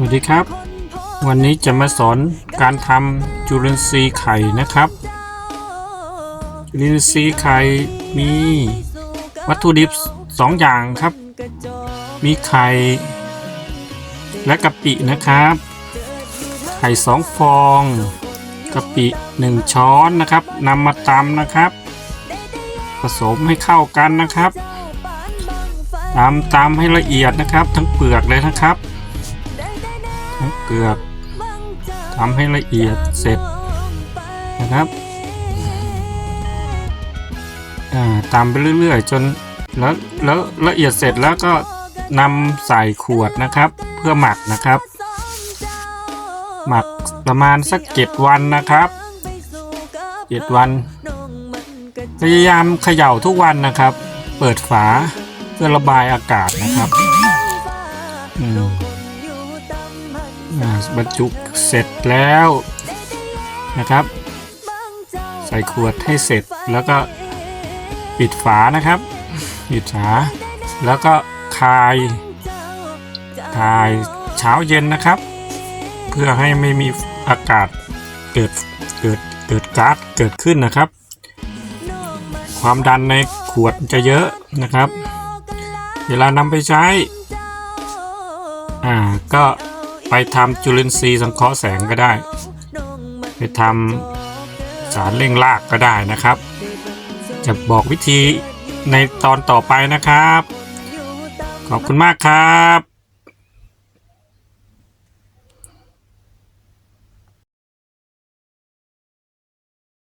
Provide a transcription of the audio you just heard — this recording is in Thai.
วัสดีครับ วันนี้จะมาสอนการทำจุลินทรีย์ไข่นะครับ จุลินทรีย์ไข่มีวัตถุดิบสองอย่างครับ มีไข่และกะปินะครับ ไข่สองฟองกะปิหนึ่งช้อนนะครับนำมาตำนะครับ ผสมให้เข้ากันนะครับตำตำให้ละเอียดนะครับ ทั้งเปลือกเลยนะครับ เปลือกทำให้ละเอียดเสร็จนะครับตามไปเรื่อยๆ จนแล้วแล้วละเอียดเสร็จแล้วก็นำใส่ขวดนะครับ เพื่อหมักนะครับ หมักประมาณสักเจ็ดวันนะครับเจ็ดวัน พยายามเขย่าทุกวันนะครับ เปิดฝาเพื่อระบายอากาศนะครับอืม บรรจุเสร็จแล้วนะครับ ใส่ขวดให้เสร็จแล้วก็ปิดฝานะครับ ปิดฝาแล้วก็คายคายเช้าเย็นนะครับ เพื่อให้ไม่มีอากาศเกิดเกิดเกิดก๊าซเกิดขึ้นนะครับ ความดันในขวดจะเยอะนะครับ เวลานำไปใช้ อ่าก็ ไปทำจุลินทรีย์สังเคราะห์แสงก็ได้ ไปทำสารเร่งรากก็ได้นะครับ จะบอกวิธีในตอนต่อไปนะครับ ขอบคุณมากครับ